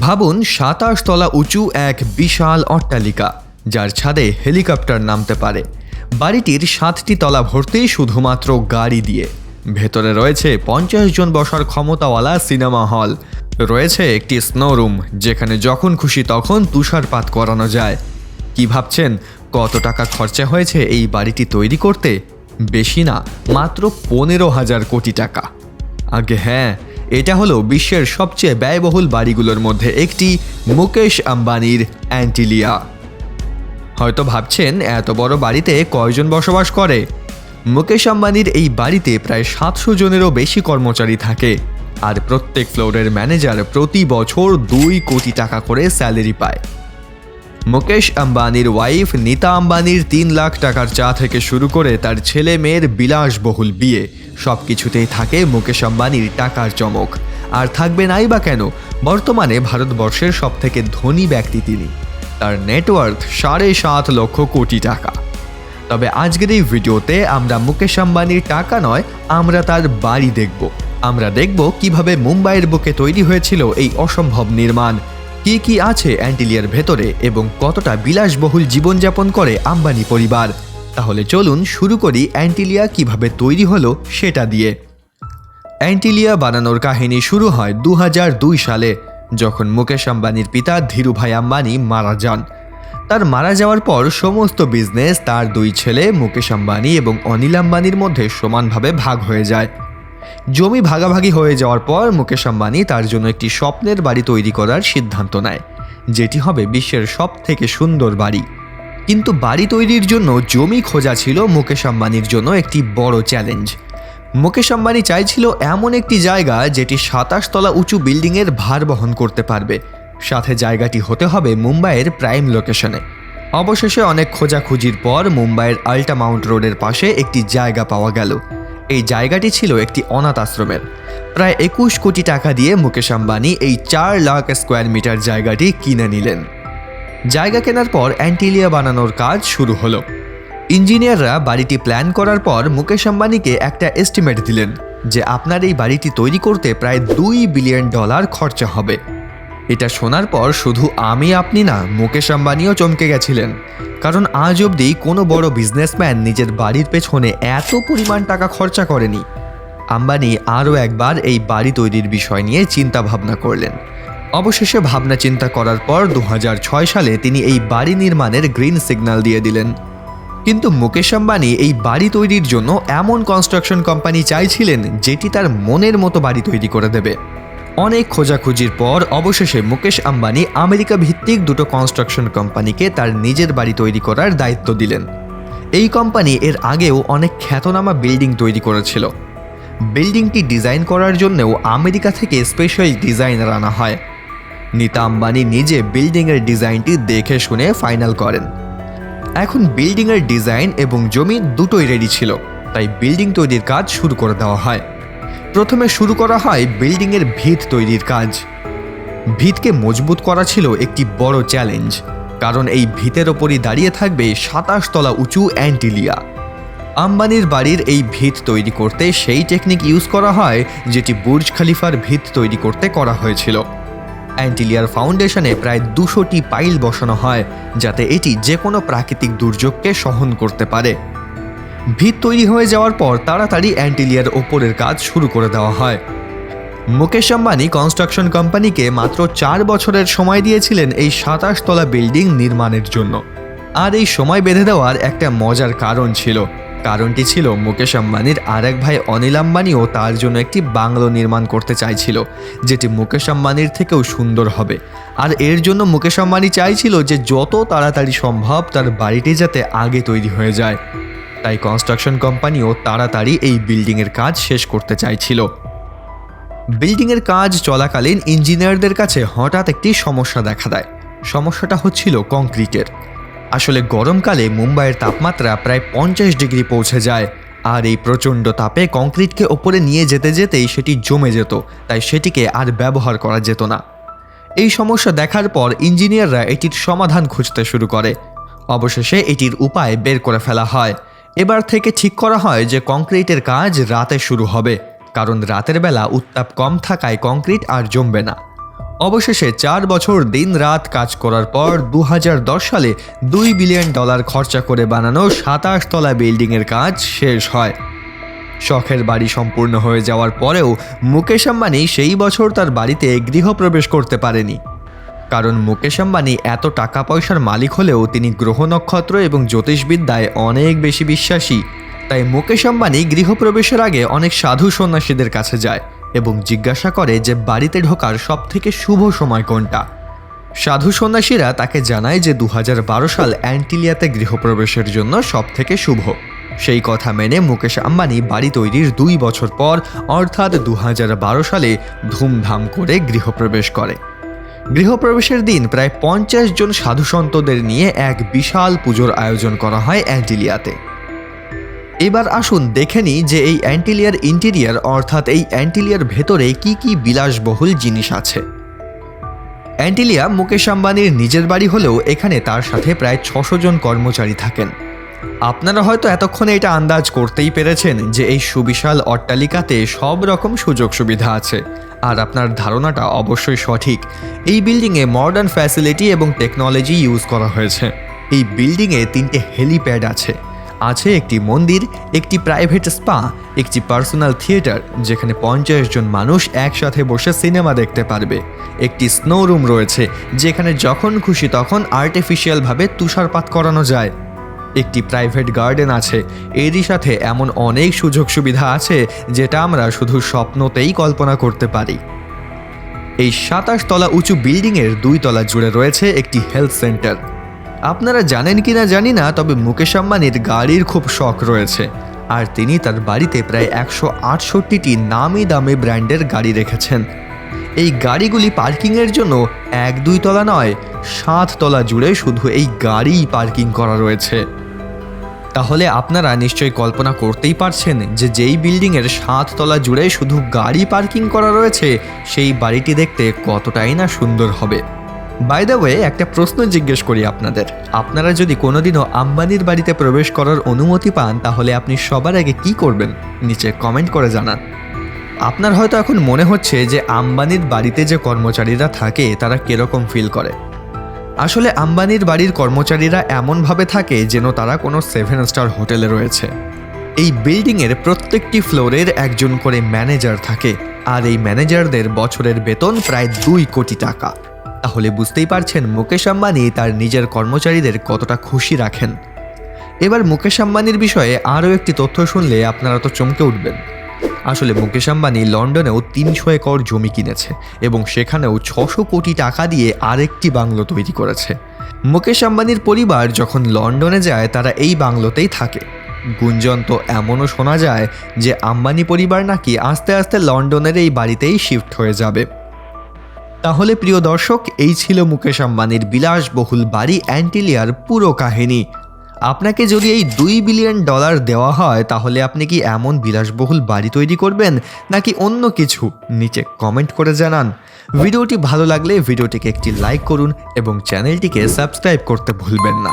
ভাবুন সাতাশ তলা উঁচু এক বিশাল অট্টালিকা, যার ছাদে হেলিকপ্টার নামতে পারে। বাড়িটির সাতটি তলা ভর্তি শুধুমাত্র গাড়ি দিয়ে। ভেতরে রয়েছে পঞ্চাশ জন বসার ক্ষমতাওয়ালা সিনেমা হল। রয়েছে একটি স্নো রুম যেখানে যখন খুশি তখন তুষারপাত করানো যায়। কি ভাবছেন? কত টাকা খরচা হয়েছে এই বাড়িটি তৈরি করতে? বেশি না, মাত্র পনেরো হাজার কোটি টাকা। আগে হ্যাঁ এটা হলো বিশ্বের সবচেয়ে ব্যয়বহুল বাড়িগুলোর মধ্যে একটি মুকেশ আম্বানির অ্যান্টিলিয়া। হয়তো ভাবছেন, এত বড় বাড়িতে কয়জন বসবাস করে? মুকেশ আম্বানির এই বাড়িতে প্রায় সাতশো জনেরও বেশি কর্মচারী থাকে আর প্রত্যেক ফ্লোরের ম্যানেজার প্রতি বছর দুই কোটি টাকা করে স্যালারি পায়। মুকেশ আম্বানির ওয়াইফ নীতা আম্বানির তিন লাখ টাকার চা থেকে শুরু করে তার ছেলে মেয়ের বিলাসবহুল বিয়ে। সব কিছুতেই থাকে মুকেশ আম্বানির টাকার চমক। আর থাকবে নাই বা কেন? বর্তমানে ভারতবর্ষের সব থেকে ধনী ব্যক্তি তিনি। তার নেটওয়ার্থ সাড়ে সাত লক্ষ কোটি টাকা। তবে আজকের এই ভিডিওতে আমরা মুকেশ আম্বানির টাকা নয়, আমরা তার বাড়ি দেখব। আমরা দেখব কীভাবে মুম্বাইয়ের বুকে তৈরি হয়েছিল এই অসম্ভব নির্মাণ। কি কি আছে অ্যান্টিলিয়ার ভেতরে এবং কতটা বিলাসবহুল জীবনযাপন করে আম্বানি পরিবার? তাহলে চলুন শুরু করি অ্যান্টিলিয়া কীভাবে তৈরি হলো সেটা দিয়ে। অ্যান্টিলিয়া বানানোর কাহিনী শুরু হয় দু হাজার দুই সালে, যখন মুকেশ আম্বানির পিতা ধীরুভাই আম্বানি মারা যান। তার মারা যাওয়ার পর সমস্ত বিজনেস তার দুই ছেলে মুকেশ আম্বানি এবং অনিল আম্বানির মধ্যে সমানভাবে ভাগ হয়ে যায়। জমি ভাগাভাগি হয়ে যাওয়ার পর মুকেশ আম্বানি তার জন্য একটি স্বপ্নের বাড়ি তৈরি করার সিদ্ধান্ত নেয়, যেটি হবে বিশ্বের সব থেকে সুন্দর বাড়ি। কিন্তু বাড়ি তৈরির জন্য জমি খোঁজা ছিল মুকেশ আম্বানির জন্য একটি বড় চ্যালেঞ্জ। মুকেশ আম্বানি চাইছিল এমন একটি জায়গা যেটি সাতাশ তলা উঁচু বিল্ডিংয়ের ভার বহন করতে পারবে। সাথে জায়গাটি হতে হবে মুম্বাইয়ের প্রাইম লোকেশনে। অবশেষে অনেক খোঁজাখুঁজির পর মুম্বাইয়ের আল্টা মাউন্ট রোডের পাশে একটি জায়গা পাওয়া গেল। এই জায়গাটি ছিল একটি অনাথ আশ্রমের। প্রায় একুশ কোটি টাকা দিয়ে মুকেশ আম্বানি এই চার লাখ স্কোয়ার মিটার জায়গাটি কিনে নিলেন। জায়গা কেনার পর অ্যান্টিলিয়া বানানোর কাজ শুরু হলো। ইঞ্জিনিয়াররা বাড়িটি প্ল্যান করার পর মুকেশ আম্বানিকে একটা এস্টিমেট দিলেন যে আপনার এই বাড়িটি তৈরি করতে প্রায় দুই বিলিয়ন ডলার খরচা হবে। এটা শোনার পর শুধু আমি আপনি না মুকেশ আম্বানিও চমকে গেছিলেন। কারণ আজ অবধি কোনো বড় বিজনেসম্যান নিজের বাড়ির পেছনে এত পরিমাণ টাকা খরচা করেনি। আম্বানি আরও একবার এই বাড়ি তৈরির বিষয় নিয়ে চিন্তা ভাবনা করলেন। অবশেষে ভাবনা চিন্তা করার পর দু হাজার ছয় সালে তিনি এই বাড়ি নির্মাণের গ্রিন সিগন্যাল দিয়ে দিলেন। কিন্তু মুকেশ আম্বানি এই বাড়ি তৈরির জন্য এমন কনস্ট্রাকশন কোম্পানি চাইছিলেন যেটি তার মনের মতো বাড়ি তৈরি করে দেবে। অনেক খোঁজাখুঁজির পর অবশেষে মুকেশ আম্বানি আমেরিকা ভিত্তিক দুটো কনস্ট্রাকশন কোম্পানিকে তার নিজের বাড়ি তৈরি করার দায়িত্ব দিলেন। এই কোম্পানি এর আগেও অনেক খ্যাতনামা বিল্ডিং তৈরি করেছিল। বিল্ডিংটি ডিজাইন করার জন্যও আমেরিকা থেকে স্পেশাল ডিজাইনার আনা হয়। নীতা আম্বানি নিজে বিল্ডিংয়ের ডিজাইনটি দেখে শুনে ফাইনাল করেন। এখন বিল্ডিংয়ের ডিজাইন এবং জমি দুটোই রেডি ছিল, তাই বিল্ডিং তৈরির কাজ শুরু করে দেওয়া হয়। প্রথমে শুরু করা হয় বিল্ডিংয়ের ভিত তৈরির কাজ। ভিতকে মজবুত করা ছিল একটি বড় চ্যালেঞ্জ, কারণ এই ভিতের ওপরই দাঁড়িয়ে থাকবে সাতাশ তলা উঁচু অ্যান্টিলিয়া। আম্বানির বাড়ির এই ভিত তৈরি করতে সেই টেকনিক ইউজ করা হয়, যেটি বুর্জ খালিফার ভিত তৈরি করতে করা হয়েছিল। অ্যান্টিলিয়ার ফাউন্ডেশনে প্রায় দুশোটি পাইল বসানো হয়, যাতে এটি যে কোনো প্রাকৃতিক দুর্যোগকে সহন করতে পারে। ভিত তৈরি হয়ে যাওয়ার পর তাড়াতাড়ি অ্যান্টিলিয়ার ওপরের কাজ শুরু করে দেওয়া হয়। মুকেশ আম্বানি কনস্ট্রাকশন কোম্পানিকে মাত্র চার বছরের সময় দিয়েছিলেন এই সাতাশ তলা বিল্ডিং নির্মাণের জন্য। আর এই সময় বেঁধে দেওয়ার একটা মজার কারণ ছিল। কারণটি ছিল মুকেশ আম্বানির আরেক ভাই অনিল আম্বানিও তার জন্য একটি বাংলো নির্মাণ করতে চাইছিল, যেটি মুকেশ আম্বানির থেকেও সুন্দর হবে। আর এর জন্য মুকেশ আম্বানি চাইছিল যে যত তাড়াতাড়ি সম্ভব তার বাড়িটি যাতে আগে তৈরি হয়ে যায়। তাই কনস্ট্রাকশন কোম্পানিও তাড়াতাড়ি এই বিল্ডিংয়ের কাজ শেষ করতে চাইছিল। বিল্ডিংয়ের কাজ চলাকালীন ইঞ্জিনিয়ারদের কাছে হঠাৎ একটি সমস্যা দেখা দেয়। সমস্যাটা হচ্ছিল কংক্রিটের আসলে গরমকালে মুম্বাইয়ের তাপমাত্রা প্রায় পঞ্চাশ ডিগ্রি পৌঁছে যায়, আর এই প্রচণ্ড তাপে কংক্রিটকে ওপরে নিয়ে যেতে যেতেই সেটি জমে যেত, তাই সেটিকে আর ব্যবহার করা যেত না। এই সমস্যা দেখার পর ইঞ্জিনিয়াররা এটির সমাধান খুঁজতে শুরু করে। অবশেষে এটির উপায় বের করে ফেলা হয়। এবার থেকে ঠিক করা হয় যে কংক্রিটের কাজ রাতে শুরু হবে, কারণ রাতের বেলা উত্তাপ কম থাকায় কংক্রিট আর জমবে না। অবশেষে চার বছর দিন রাত কাজ করার পর দু হাজার দশ সালে দুই বিলিয়ন ডলার খরচা করে বানানো সাতাশ তলা বিল্ডিংয়ের কাজ শেষ হয়। শখের বাড়ি সম্পূর্ণ হয়ে যাওয়ার পরেও মুকেশ আম্বানি সেই বছর তার বাড়িতে গৃহপ্রবেশ করতে পারেনি। কারণ মুকেশ আম্বানি এত টাকা পয়সার মালিক হলেও তিনি গ্রহ নক্ষত্র এবং জ্যোতিষবিদ্যায় অনেক বেশি বিশ্বাসী। তাই মুকেশ আম্বানি গৃহপ্রবেশের আগে অনেক সাধু সন্ন্যাসীদের কাছে যায় এবং জিজ্ঞাসা করে যে বাড়িতে ঢোকার সবথেকে শুভ সময় কোনটা। সাধু সন্ন্যাসীরা তাকে জানায় যে দু হাজার বারো সাল অ্যান্টিলিয়াতে গৃহপ্রবেশের জন্য সবথেকে শুভ। সেই কথা মেনে মুকেশ আম্বানি বাড়ি তৈরির দুই বছর পর অর্থাৎ দু হাজার বারো সালে ধুমধাম করে গৃহপ্রবেশ করে। গৃহপ্রবেশের দিন প্রায় পঞ্চাশ জন সাধুসন্তদের নিয়ে এক বিশাল পুজোর আয়োজন করা হয় অ্যান্টিলিয়াতে। এবার আসুন দেখে নিই যে এই অ্যান্টিলিয়ার ইন্টেরিয়ার অর্থাৎ এই অ্যান্টিলিয়ার ভেতরে কি কি বিলাসবহুল জিনিস আছে। অ্যান্টিলিয়া মুকেশ আম্বানির নিজের বাড়ি হলেও এখানে তার সাথে প্রায় ছশো জন কর্মচারী থাকেন। আপনারা হয়তো এতক্ষণে এটা আন্দাজ করতেই পেরেছেন যে এই সুবিশাল অট্টালিকাতে সব রকম সুযোগ সুবিধা আছে। আর আপনার ধারণাটা অবশ্যই সঠিক। এই বিল্ডিংয়ে মডার্ন ফ্যাসিলিটি এবং টেকনোলজি ইউজ করা হয়েছে। এই বিল্ডিংয়ে তিনটে হেলিপ্যাড আছে। আছে একটি মন্দির, একটি প্রাইভেট স্পা একটি পার্সোনাল থিয়েটার যেখানে পঞ্চাশ জন মানুষ একসাথে বসে সিনেমা দেখতে পারবে। একটি স্নো রুম রয়েছে, যেখানে যখন খুশি তখন আর্টিফিশিয়ালভাবে তুষারপাত করানো যায়। একটি প্রাইভেট গার্ডেন আছে। এরই সাথে এমন অনেক সুযোগ সুবিধা আছে, যেটা আমরা শুধু স্বপ্নতেই কল্পনা করতে পারি। এই সাতাশ তলা উঁচু বিল্ডিংয়ের দুই তলা জুড়ে রয়েছে একটি হেলথ সেন্টার আপনারা জানেন কি না জানি না, তবে মুকেশ আম্বানির গাড়ির খুব শখ রয়েছে। আর তিনি তার বাড়িতে প্রায় একশো আটষট্টিটি নামি দামি ব্র্যান্ডের গাড়ি রেখেছেন। এই গাড়িগুলি পার্কিংয়ের জন্য এক দুই তলা নয়, সাত তলা জুড়ে শুধু এই গাড়িই পার্কিং করা রয়েছে। তাহলে আপনারা নিশ্চয়ই কল্পনা করতেই পারছেন যে যেই বিল্ডিংয়ের সাত তলা জুড়ে শুধু গাড়ি পার্কিং করা রয়েছে, সেই বাড়িটি দেখতে কতটাই না সুন্দর হবে। বাই দ্য ওয়ে একটা প্রশ্ন জিজ্ঞেস করি আপনাদের। আপনারা যদি কোনোদিনও আম্বানির বাড়িতে প্রবেশ করার অনুমতি পান, তাহলে আপনি সবার আগে কি করবেন? নিচে কমেন্ট করে জানান। আপনার হয়তো এখন মনে হচ্ছে যে আম্বানির বাড়িতে যে কর্মচারীরা থাকে, তারা কীরকম ফিল করে। আসলে আম্বানির বাড়ির কর্মচারীরা এমনভাবে থাকে যেন তারা কোনো সেভেন স্টার হোটেলে রয়েছে। এই বিল্ডিংয়ের প্রত্যেকটি ফ্লোরের একজন করে ম্যানেজার থাকে, আর এই ম্যানেজারদের বছরের বেতন প্রায় দুই কোটি টাকা। তাহলে বুঝতেই পারছেন মুকেশ আম্বানি তার নিজের কর্মচারীদের কতটা খুশি রাখেন। এবার মুকেশ আম্বানির বিষয়ে আরও একটি তথ্য শুনলে আপনারা তো চমকে উঠবেন। আসলে মুকেশ আম্বানি লন্ডনেও তিনশো একর জমি কিনেছে এবং সেখানেও ছশো কোটি টাকা দিয়ে আরেকটি বাংলো তৈরি করেছে। মুকেশ আম্বানির পরিবার যখন লন্ডনে যায়, তারা এই বাংলোতেই থাকে। গুঞ্জন তো এমনও শোনা যায় যে আম্বানি পরিবার নাকি আস্তে আস্তে লন্ডনের এই বাড়িতেই শিফট হয়ে যাবে। তাহলে প্রিয় দর্শক, এই ছিল মুকেশ আম্বানির বিলাসবহুল বাড়ি অ্যান্টিলিয়ার পুরো কাহিনী। আপনাকে যদি এই দুই বিলিয়ন ডলার দেওয়া হয়, তাহলে আপনি কি এমন বিলাসবহুল বাড়ি তৈরি করবেন, নাকি অন্য কিছু? নিচে কমেন্ট করে জানান। ভিডিওটি ভালো লাগলে ভিডিওটিকে একটি লাইক করুন এবং চ্যানেলটিকে সাবস্ক্রাইব করতে ভুলবেন না।